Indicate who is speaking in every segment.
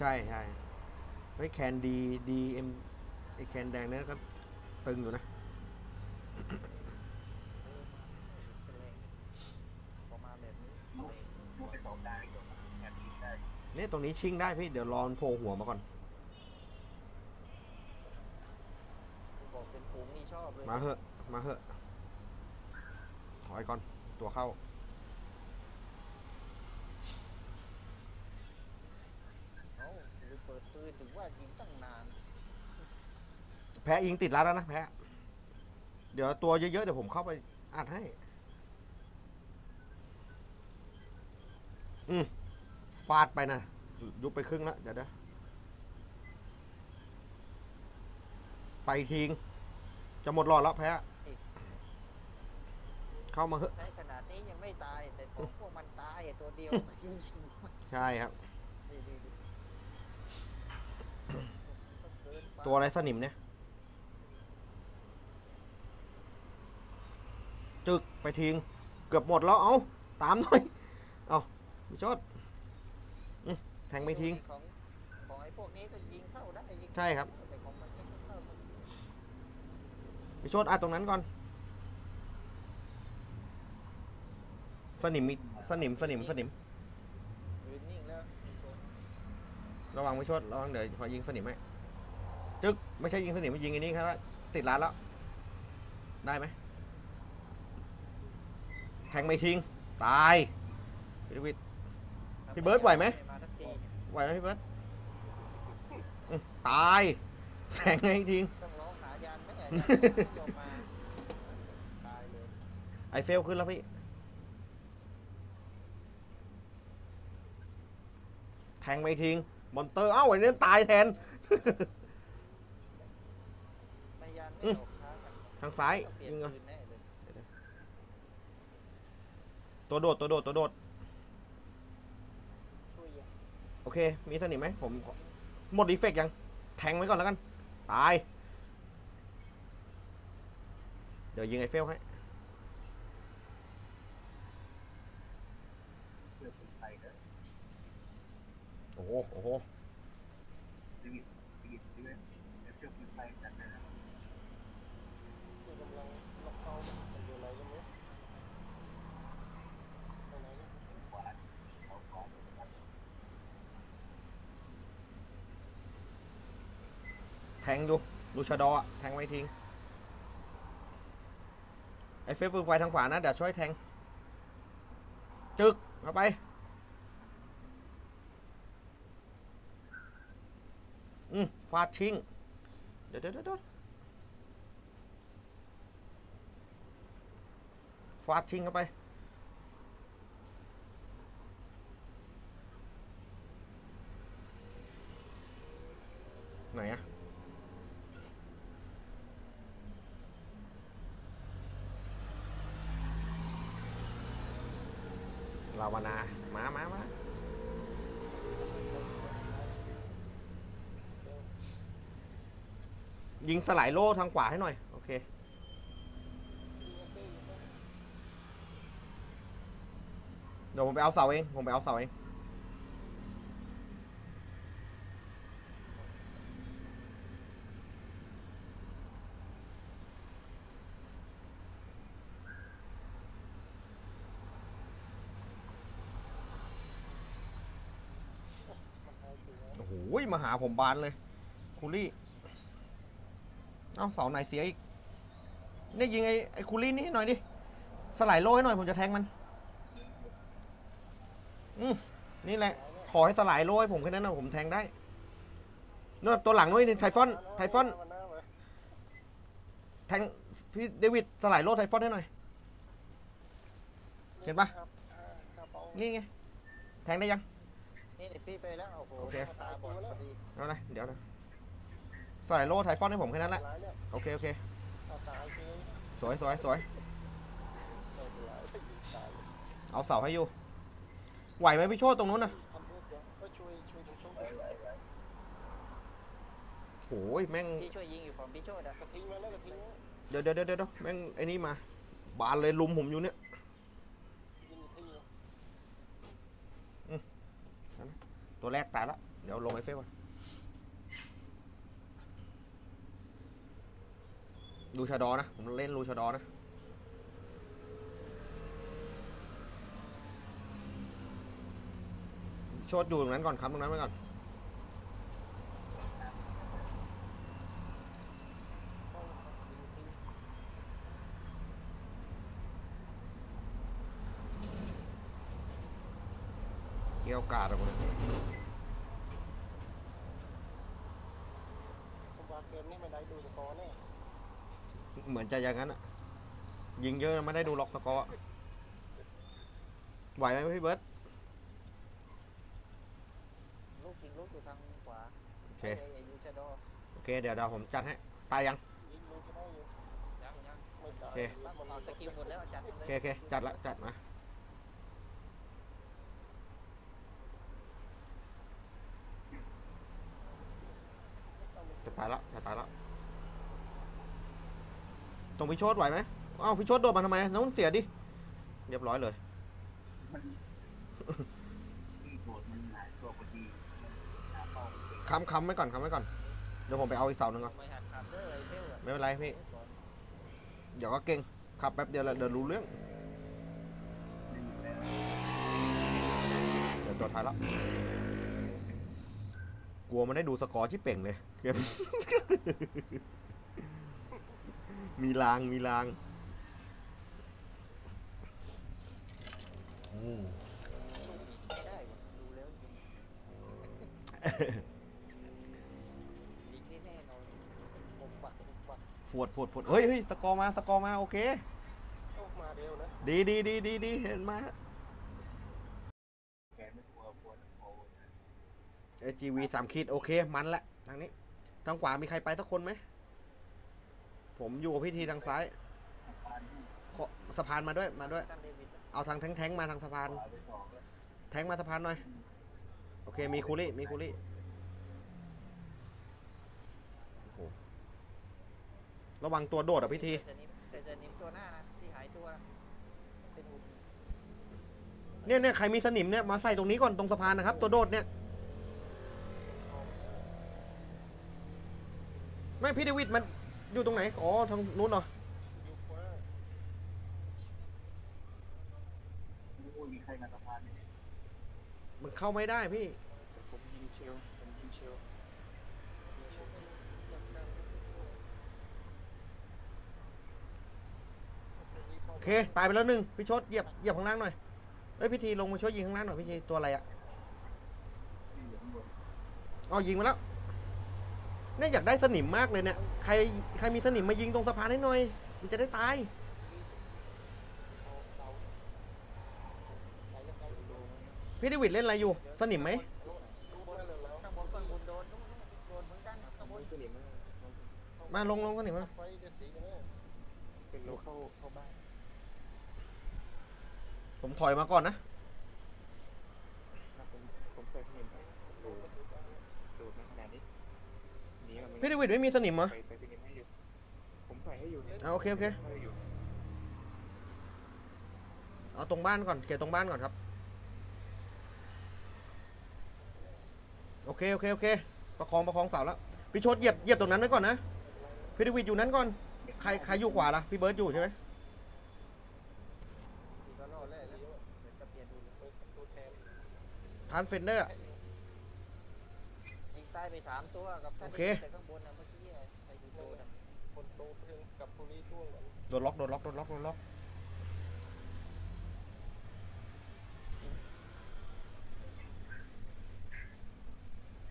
Speaker 1: ใช่ใช่เฮ้ยแคนดีดีเอ็มไอแคนแดงเนี่ยก็ตึงอยู่นะ
Speaker 2: จะแรงพอมาแบบนี้
Speaker 1: เนี่ยตรงนี้ชิ่งได้พี่ เดี๋ยวรอนโผล่หัวมาก่อน
Speaker 2: บอกเป็นฝูงนี่ชอบเลย
Speaker 1: มาเหอะ มาเหอะ ถอยก่อน ตัวเข้า
Speaker 2: หรือเปิ ดปืนถึงว่ายิงตั้งนาน
Speaker 1: แพ้ยิงติดรัดแล้วนะแพ้เดี๋ยวตัวเยอะๆเดี๋ยวผมเข้าไปอัดให้ อืมฟาดไปนะยุบไปครึ่งแล้วเดี๋ยวเดี๋ยวไปทิ้งจะหมดหลอดแล้วแพ้เข้ามาเหอะ
Speaker 2: ในขนาดนี้ยังไม่ตาย แต่ของพวกมันตายไอ้ตัวเดียวมันยิง
Speaker 1: ใช่ครับ
Speaker 2: ดีดีดี ต้องเกินไป
Speaker 1: ตัวอะไรสนิมเนี่ย จึกไปทิ้งเกือบหมดแล้ว เอาตามหน่อย เอาพี่ชดอื้อแทงไม่ทิ้ง
Speaker 2: ของของไอ้พวกนี้ก็ยิงเข้าได้ยิง
Speaker 1: ใช่ครับ
Speaker 2: แต่ของมันไม่เข้า
Speaker 1: พี่ชดอะตรงนั้นก่อน สนิมมีสนิมสนิมสนิม
Speaker 2: ยืนนิ่งแล้ว
Speaker 1: ระวังไม่ชดระวังเดี๋ยวขอยิงสนิมให้ จึกไม่ใช่ยิงสนิมยิงอันนี้ครับติดร้านแล้ว ได้ไหมแทงไม่ทิ้ง ตายพี่วิทย์พี่เบิร์ดไหวไหม ไหวไหมพี่เบิร์ตอื้อตาย แทงไงทิ้ง
Speaker 2: ต้องร้องหายานไม่หายานไม่ยอมมาตายเลย
Speaker 1: ไอเฟลขึ้นแล้วพี่ แทงไม่ทิ้ง มอนเตอร์ เอ้าไอ้นี่ตายแทน อืม
Speaker 2: ออกช้ากัน
Speaker 1: ทางซ้าย
Speaker 2: ต้องเปลี่ยน
Speaker 1: ยิงเหรอ
Speaker 2: ปืนแน่เลย
Speaker 1: ตัวโดดตัวโดดตัวโดด
Speaker 2: ช่วยยัง
Speaker 1: โอเค มีสนิมไหมผมขอหมดดีเฟกต์ยัง แทงไว้ก่อนแล้วกัน ตาย เดี๋ยวยิงไอเฟลให้
Speaker 3: เพื่อคนไทยนะ
Speaker 1: โอ้โหโอ้โห
Speaker 3: ชีวิตชีวิตชีวิตแล้วเชื่อคนไทยจัดนะ
Speaker 2: คือกำลังล็อกเป้ามันอยู่อะไรก็ไม่รู้ไปไหนเนี่ย
Speaker 3: กว่าเขาก่อน
Speaker 1: แทงดูดูชะดอแทงไว้ทิ้งไอเฟลปืนไฟทางขวานะเดี๋ยวช่วยแทง จึกเข้าไป อืมฟาดชิง เดี๋ยวเดี๋ยวเดี๋ยวเดี๋ยวฟาดชิงเข้าไปไหนอะ ลาวานามามามายิงสลายโล่ทางขวาให้หน่อย โอเค เดี๋ยวผมไปเอาเสาเอง ผมไปเอาเสาเอง มาหาผมบานเลย คูลี่ เอ้าเสาไหนเสียอีก นี่ยิงไอ้ไอ้คูลี่นี่หน่อยดิ สลายโล่ให้หน่อยผมจะแทงมัน อืมนี่แหละ ขอให้สลายโล่ให้ผมแค่นั้นนะผมแทงได้เนู่นตัวหลังนู้นนี่ไทฟอน ไทฟอน แทงพี่เดวิดสลายโล่ไทฟอนให้หน่อย เห็นปะนี่ไง แทงได้ยัง
Speaker 2: นี่เดี๋ยวพี่ไปแล้ว โอ้โห
Speaker 1: โอเค
Speaker 2: ตาบอดพอดี
Speaker 1: เอาเลยเดี๋ยวนะสลายโล่ไทฟอนให้ผมแค่นั้นแหละโอเค โอเค
Speaker 2: เอาตายคือ
Speaker 1: สวยสวยสวย
Speaker 2: ไม่เป็นไรตายเลย
Speaker 1: เอาเสาให้อยู่ ไหวไหมพี่โชตตรงนู้นน่ะ
Speaker 2: ทำเพื่อเดี๋ยวก็ช่วยช่วยช่วยช่วย
Speaker 1: โอ้ยแม่ง
Speaker 2: พี่ช่วยยิงอยู่ฝั่งพี่โชดอะกระทิ้งมาแล้วกระทิ้ง
Speaker 1: เดี๋ยวเดี๋ยวเดี๋ยวเดี๋ยวแม่งไอ้นี่มา บานเลยลุมผมอยู่เนี่ย
Speaker 2: ยิงที่
Speaker 1: ตัวแรกตายละ
Speaker 2: เเดี๋
Speaker 1: ยวลงไอเฟซก่อนดูชาดอนะ ผมเล่นรูชาดอนะ โชดอยู่ตรงนั้นก่อนครับตรงนั้นไว้ก่อน
Speaker 2: ต้องยิงทิ้ง
Speaker 1: เกี่ยวกาดอะผมเนี่ย
Speaker 2: ผมว่าเกมนี้ไม่ได้ดูสกอร์แน่
Speaker 1: เหมือนจะอย่างนั้นอะยิงเยอะไม่ได้ดูล็อกสกอร์อะไหวไหมพี่เบิร์ต
Speaker 4: ลูกยิงลูกอยู่ทางขวา
Speaker 1: โอเค
Speaker 4: ไอ้ไอ้ยูชาโด
Speaker 1: โอเค เดี๋ยวเดี๋ยวผมจัดให้ตายยัง
Speaker 2: ยิงลูกก็ได้อยู่
Speaker 4: ยังยัง
Speaker 2: ไม่ตาย
Speaker 1: โอเค
Speaker 4: ตั้งเอาสกิลหมดแล้วจัด
Speaker 1: โอ
Speaker 4: เลย
Speaker 1: เคโอเคจัดละจัดมา จะ ตายแล้วจะตายแล้วตรงพิโชดไหวไหมอ้าวพิโชดโดดมาทำไมน้องเสียดิ เรียบร้อยเลย
Speaker 3: มันที่โดดมันหลายตัวพอดีหาเป้าไม่เจอ
Speaker 1: ค้ำค้ำไว้ก่อนค้ำไว้ก่อน เดี๋ยวผมไปเอาอีกเสาหนึ่งก่อน
Speaker 4: ไม่หัดขับเด้อไอ้เทลอะ
Speaker 1: ไม่เป็นไรพี่ เดี๋ยวก็เก่งขับแป๊บเดียวแล้วเดี๋ยวรู้เรื่อง
Speaker 3: ไม่มีแล้ว
Speaker 1: เดี๋ยวตัวท้ายแล้ว กลัวมันได้ดูสกอร์ที่เป่งเลยเกมมีลางมีลางอืม
Speaker 4: ไม่ได้ดูแล้วยิงยิงแน่ๆนอนผมบักผมบัก
Speaker 1: ปวดปวดปวดเฮ้ยเฮ้ยสกอร์มาสกอร์มาโอเค
Speaker 2: เข้ามาเร็วนะ
Speaker 1: ดีดีดีดีดีเห็นมา
Speaker 3: แกไม่กลัวกลัวโอ้ย
Speaker 1: เอจีวีสามขีดโอเค มันละทางนี้ ทางขวามีใครไปสักคนไหม ผมอยู่กับพี่ทีทางซ้าย
Speaker 3: อาการที่
Speaker 1: ขอสะพานมาด้วยมาด้วย
Speaker 4: ตั้งเดวิดอะ
Speaker 1: เอาทางแท้งๆมาทางสะพาน
Speaker 3: ขวาไปสองแล้ว
Speaker 1: แทงมาสะพานหน่อย โอเค มีคูลี่มีคูลี่โอ้โหระวังตัวโดดอะพี่ที
Speaker 4: แต่นิมแต่จะนิมตัวหน้านะที่หายตัวนะเป็นหุ่น
Speaker 1: เนี่ยเนี่ยใครมีสนิมเนี่ยมาใส่ตรงนี้ก่อนตรงสะพานนะครับ ตัวโดดเนี่ย ไม่พี่เดวิดมันอยู่ตรงไหน อ๋อ ทางนู้นเหรอ
Speaker 2: อยู่ขวา
Speaker 3: ไม่รู้มีใครมาสะพานเนี่ย
Speaker 1: มันเข้าไม่ได้พี่
Speaker 3: ผมยิงเชลผมยิงเชล
Speaker 1: โอเค ตายไปแล้วหนึ่งพี่ชดเหยียบเหยียบข้างล่างหน่อยเฮ้ยพี่ทีลงมาช่วยยิงข้างล่างหน่อยพี่ทีตัวอะไรอะ
Speaker 3: ที่เหลือข้างบน
Speaker 1: อ๋อยิงมาแล้ว เนี่ยอยากได้สนิมมากเลยเนี่ย ใครใครมีสนิมมายิงตรงสะพานให้หน่อย มันจะได้ตาย พี่เดวิดเล่นอะไรอยู่ สนิมไหม
Speaker 2: แล้ว
Speaker 4: ข้างบนฝั่งบนโดนโดนเหมือนกันข้า
Speaker 1: ลงลงสนิมมา
Speaker 2: ไฟจะสีกันแน่
Speaker 3: เป็นโลเข้าเข้าบ้าน
Speaker 1: ผมถอยมาก่อนนะ
Speaker 3: ผมผมใส่ขนมไปดูดูมาขนาดนี้ นี่มัน
Speaker 1: พี่เดวิดไม่มีสนิมเหรอ
Speaker 3: ใส่ใส่ขนมให้อยู่ผมใส่ให้อยู่
Speaker 1: อะโอเคโอเค
Speaker 3: ให้อยู่
Speaker 1: เอาตรงบ้านก่อนเขียนตรงบ้านก่อนครับ โอเคโอเคโอเค ประคองประคองเสาแล้วพี่ชดเหยียบเหยียบตรงนั้นไว้ก่อนนะพี่เดวิดอยู่นั้นก่อน ใครใครอยู่ขวาล่ะพี่เบิร์ดอยู่ใช่ไหม
Speaker 4: ทีก็รอดแล้วแล้วเดี๋ยวจะเปลี่ยนหุ่น
Speaker 2: เป็นตัวแทน
Speaker 1: พานเฟนเดอร์
Speaker 4: ยิง ใต้ไปสามตัวกับท่าน
Speaker 1: โอเค
Speaker 4: แต่ข้างบนนะเมื่อกี้อะไอ้ยูโดนอะ
Speaker 2: คนโตเพิ่งกับฟูรี่ช่วงนั้น
Speaker 1: โดนล็อกโดนล็อกโดนล็อกโดนล็อก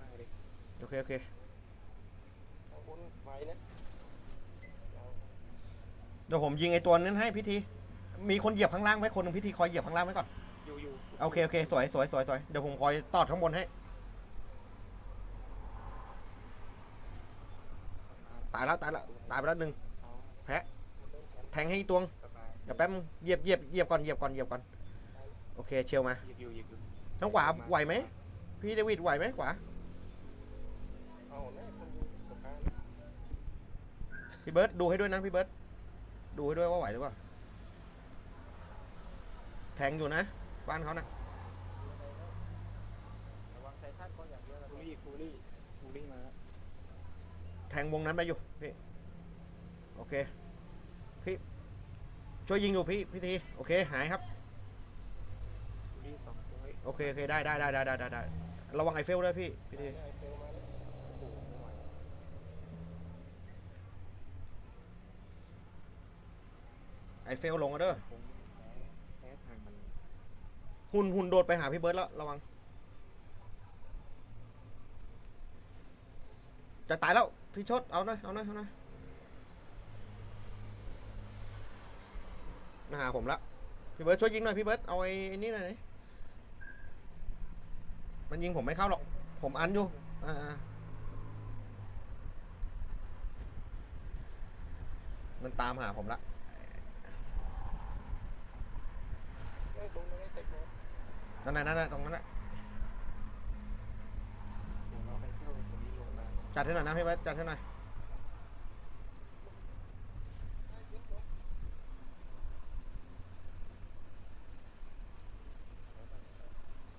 Speaker 3: มาเลย
Speaker 1: โอเคโอเค
Speaker 2: ข้างบนไฟนะเอา
Speaker 1: เดี๋ยวผมยิงไอ้ตัวนั้นให้พิธี มีคนเหยียบข้างล่างไหมคนหนึ่งพิธีคอยเหยียบข้างล่างไว้ก่อน
Speaker 3: อยู่อยู่
Speaker 1: โอเคโอเคสวยสวยสวยสวยเดี๋ยวผมคอยตอดข้างบนให้ ตายแล้วตายแล้วตายไปแล้วหนึ่ง
Speaker 3: เอา
Speaker 1: แพะแทงให้อีกตวง
Speaker 3: สบาย
Speaker 1: เดี๋ยวแป๊บนึงเหยียบเหยียบเหยียบก่อนเหยียบก่อนเหยียบก่อนโอเคเชียวมา
Speaker 3: หยิบอยู่หยิบอยู่
Speaker 1: ทางขวาไหวไหมพี่เดวิดไหวไหมขวา
Speaker 2: เอาแน่คนอยู่สะพาน
Speaker 1: พี่เบิร์ดดูให้ด้วยนะพี่เบิร์ดดูให้ด้วยว่าไหวหรือเปล่าแทงอยู่นะ บ้านเขานะ
Speaker 4: ระวังไททันก็อย่างเดียวแล้ว
Speaker 3: ต
Speaker 2: คูลี่คูลี่มาแล้ว
Speaker 1: แทงวงนั้นไปอยู่พี่โอเคพี่ช่วยยิงอยู่พี่พี่ทีโอเคหายครับ
Speaker 2: คูลี่สองตัวเฮ้ย
Speaker 1: โอเคโอเคได้ได้ได้ได้ได้ได้ระวังไอเฟลด้วยพี่พี่ที
Speaker 4: ได้เฟลมาแล้วโอ้โหไม่ไหว
Speaker 1: ไอเฟลลงมาเด้อ
Speaker 2: ผมแพ้ทางมัน
Speaker 1: หุ่นหุ่นโดดไปหาพี่เบิร์ดแล้วระวังจะตายแล้ว พี่ชดเอาหน่อย เอาหน่อย เอาหน่อย มาหาผมละ พี่เบิร์ดช่วยยิงหน่อย พี่เบิร์ดเอาไอ้นี่หน่อยดิมันยิงผมไม่เข้าหรอก ผมอันอยู่ อ่า มันตามหาผมละ
Speaker 4: เอ้ยลงมาได้เสร็จแล้ว
Speaker 1: นั่นน่ะนั่นน่ะตรงนั้นน่ะ
Speaker 2: เดี๋ยวเราไปเที่ยวตรงนี้ลงมา
Speaker 1: จัดให้หน่อยนะพี่เบิร์ดจัดให้หน่อย
Speaker 4: ได้เสร็จแล้ว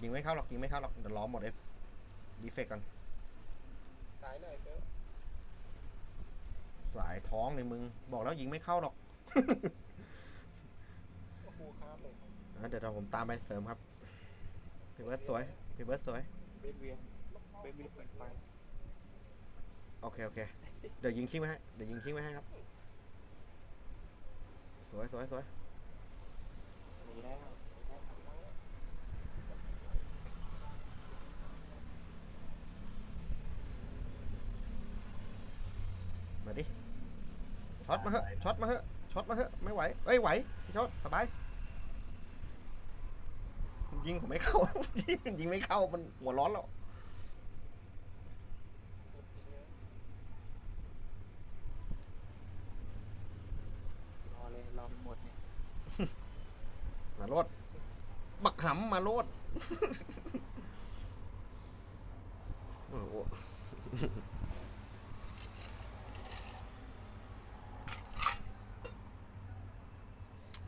Speaker 1: ยิงไม่เข้าหรอกยิงไม่เข้าหรอกเดี๋ยวล้อมหมดเอฟดีเฟกก่อน
Speaker 4: ตายแล้วไอ้เฟล
Speaker 1: สายท้องเลยมึง บอกแล้วยิงไม่เข้าหรอก
Speaker 4: โอ้โหคาบเลย
Speaker 1: อะเดี๋ยวเราผมตามไปเสริมครับพี่เบิร์ดสวยพี่เบิร์ดสวย
Speaker 2: เบสเวียนเบสเวียนเปิดไฟ
Speaker 1: โอเคโอเค เดี๋ยวยิงคิ้งไว้ให้ เดี๋ยวยิงคิ้งไว้ให้ครับ สวยสวยสวย
Speaker 2: มีแล้ว
Speaker 1: มาดิ ช็อตมาเหอะ ช็อตมาเหอะ ช็อตมาเหอะ ไม่ไหว เอ้ยไหวพี่ช็อตสบาย ยิงผมไม่เข้า ยิงไม่เข้ามันหัวร้อนแล้ว
Speaker 2: รอเลยรอมันหมดเนี่ย
Speaker 1: มาโลด บัก หำมาโลดโอ้โห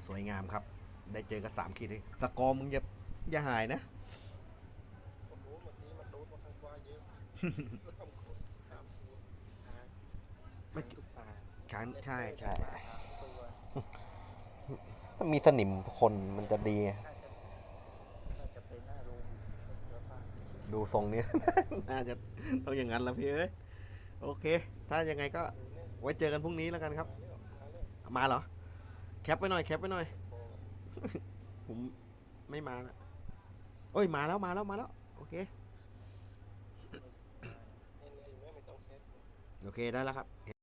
Speaker 1: สวยงามครับ ได้เจอกับสามขีดเลยสกอร์มึงอย่าอย่าหายนะ
Speaker 4: โอ้โหเมื่อกี้มันรูดมาทางขวาเยอะสามคนสามคน
Speaker 2: หา
Speaker 1: เมื่อกี้
Speaker 2: ทุกป่า
Speaker 1: ค้างใช่ใช่
Speaker 4: สามตัว
Speaker 1: ถ้ามีสนิมคนมันจะดี
Speaker 4: น่าจะน่าจะเป็นหน้าโรงเดี๋ยวป้า
Speaker 1: ดูทรงนี้ น่าจะต้องอย่างนั้นละพี่เอ้ยโอเค ถ้ายังไงก็ไว้เจอกันพรุ่งนี้แล้วกันครับ
Speaker 4: มา
Speaker 1: เหรอ แคปไว้หน่อย แคปไว้หน่อย ผมไม่มานะโอ้ยมาแล้วมาแล้วมาแล้ว โอเค โอเคได้แล้วครับ